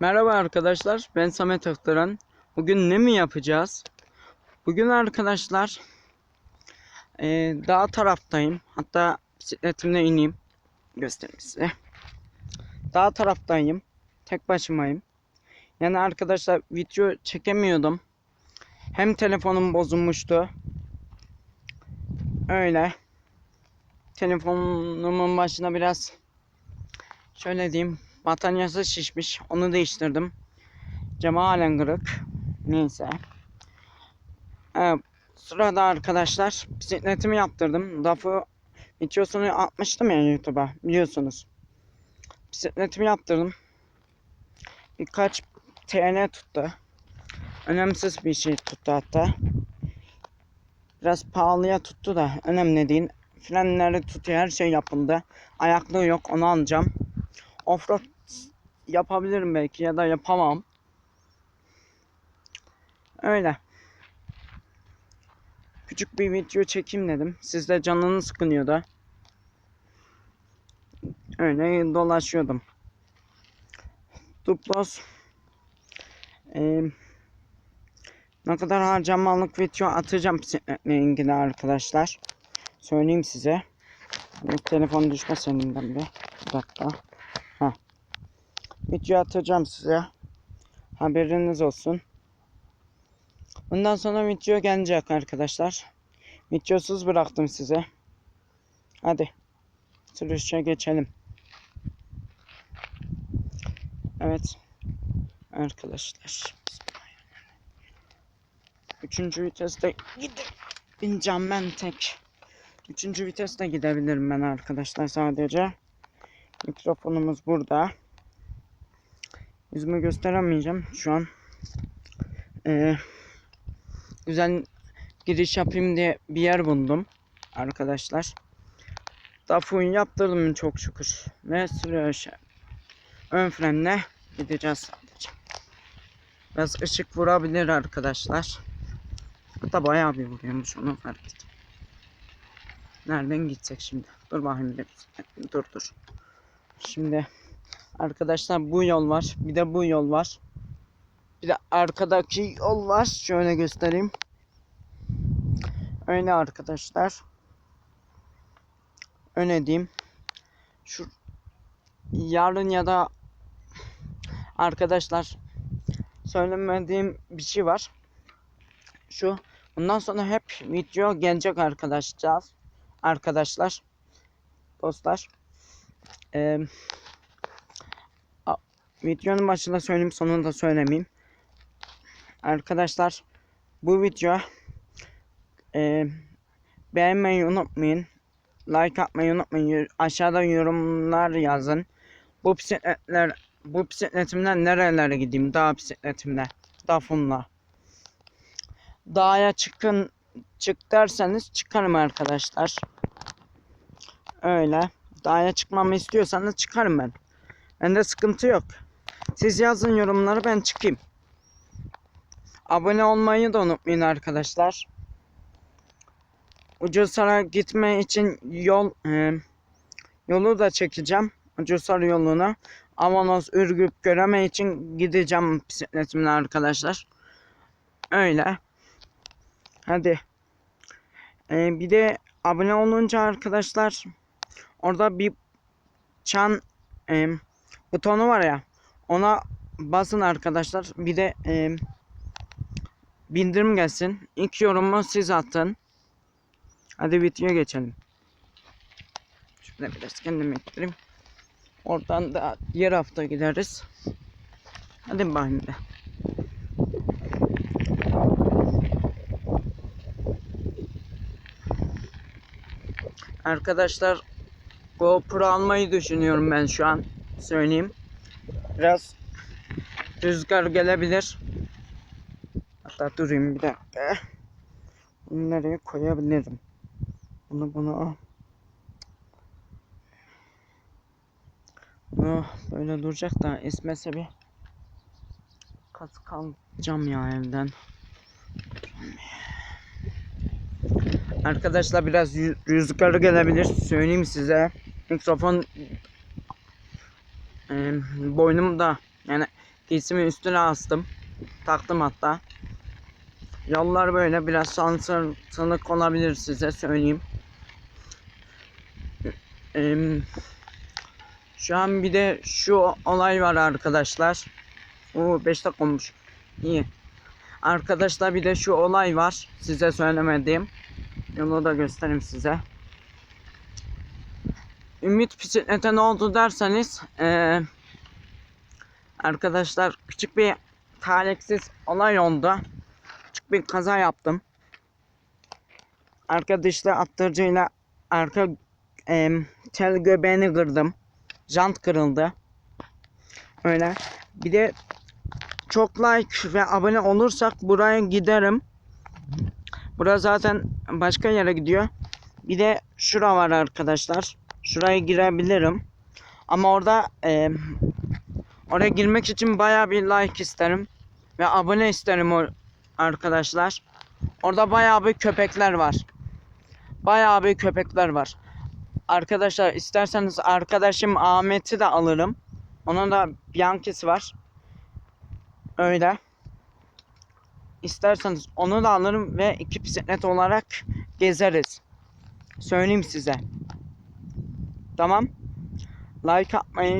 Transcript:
Merhaba arkadaşlar, ben Samet Aktaran. Bugün ne mi yapacağız? Bugün arkadaşlar eee dağ taraftayım. Hatta bisikletimle ineyim. Göstereyim size. Dağ taraftayım. Tek başımayım. Yani arkadaşlar video çekemiyordum. Hem telefonum bozulmuştu. Öyle. Telefonumun başına biraz şöyle diyeyim Bataryası şişmiş. Onu değiştirdim. Camı halen kırık. Neyse. Evet, sırada arkadaşlar bisikletimi yaptırdım. DAF'ı videosunu atmıştım ya YouTube'a biliyorsunuz. Bisikletimi yaptırdım. Birkaç TL tuttu. Önemsiz bir şey tuttu hatta. Biraz pahalıya tuttu da önemli değil. Frenleri tutuyor her şey yapıldı. Ayaklığı yok onu alacağım. Offroad yapabilirim belki ya da yapamam. Öyle. Küçük bir video çekeyim dedim. Siz de canınız sıkınıyordu. Öyle dolaşıyordum. Duplos eee, ne kadar harcamalık video atacağım ilgili arkadaşlar. Söyleyeyim size. Telefon düşmesin elimden bir. Bir dakika. Video atacağım size. Haberiniz olsun. Bundan sonra video gelecek arkadaşlar. Videosuz bıraktım size. Hadi. Sürüşe geçelim. Evet. Arkadaşlar. Üçüncü viteste gidip bineceğim ben tek. Üçüncü viteste gidebilirim ben arkadaşlar sadece. Mikrofonumuz burada. Yüzümü gösteremeyeceğim şu an. Ee, güzel giriş yapayım diye bir yer buldum arkadaşlar. Dafun yaptırdım çok şükür. Ve sürüyor şey. Ön frenle gideceğiz sadece. Biraz ışık vurabilir arkadaşlar. Da bayağı bir vuruyormuş onu fark ettim. Nereden gidecek şimdi? Dur bakayım bir dur dur. Şimdi Arkadaşlar bu yol var. Bir de bu yol var. Bir de arkadaki yol var. Şöyle göstereyim. Öyle arkadaşlar. Öyle diyeyim. Şu yarın ya da arkadaşlar söylemediğim bir şey var. Şu bundan sonra hep video gelecek arkadaşlar. Arkadaşlar. Dostlar. Eee videonun başında söyleyeyim sonunda söylemeyeyim. Arkadaşlar bu video e, beğenmeyi unutmayın. Like atmayı unutmayın. Aşağıda yorumlar yazın. Bu bisikletler bu bisikletimden nerelere gideyim? Dağ bisikletimle. Dafunla. Dağa çıkın çık derseniz çıkarım arkadaşlar. Öyle. Dağa çıkmamı istiyorsanız çıkarım ben. Bende sıkıntı yok. Siz yazın yorumları ben çıkayım. Abone olmayı da unutmayın arkadaşlar. Ucuzlara gitme için yol e, yolu da çekeceğim. Ucuzlar yoluna. Avanos Ürgüp göreme için gideceğim bisikletimle arkadaşlar. Öyle. Hadi. E, bir de abone olunca arkadaşlar orada bir çan e, butonu var ya ona basın arkadaşlar. Bir de e, bildirim gelsin. İlk yorumu siz atın. Hadi videoya geçelim. Şöyle biraz kendimi ettireyim. Oradan da diğer hafta gideriz. Hadi bakayım be. Arkadaşlar GoPro almayı düşünüyorum ben şu an. Söyleyeyim. Biraz rüzgar gelebilir. Hatta durayım bir dakika. Bunu nereye koyabilirim? Bunu bunu Bunu böyle duracak da esmese bir kat kalacağım ya evden. Arkadaşlar biraz rü- rüzgar gelebilir söyleyeyim size. Mikrofon e, boynumda yani Giysimi üstüne astım. Taktım hatta. Yollar böyle biraz sansırtılık olabilir size söyleyeyim. Em, şu an bir de şu olay var arkadaşlar. Oo 5 dakika. İyi. Arkadaşlar bir de şu olay var. Size söylemediğim. Yolu da göstereyim size. Ümit bisiklete ne oldu derseniz eee, arkadaşlar küçük bir talihsiz olay oldu. Küçük bir kaza yaptım. Arkadaşlar attırıcıyla arka em, tel göbeğini kırdım. Jant kırıldı. Öyle. Bir de çok like ve abone olursak buraya giderim. Burası zaten başka yere gidiyor. Bir de şura var arkadaşlar. Şuraya girebilirim. Ama orada e, oraya girmek için baya bir like isterim. Ve abone isterim arkadaşlar. Orada baya bir köpekler var. Baya bir köpekler var. Arkadaşlar isterseniz arkadaşım Ahmet'i de alırım. Onun da Bianchi'si var. Öyle. İsterseniz onu da alırım ve iki bisiklet olarak gezeriz. Söyleyeyim size. Tamam. Like atmayı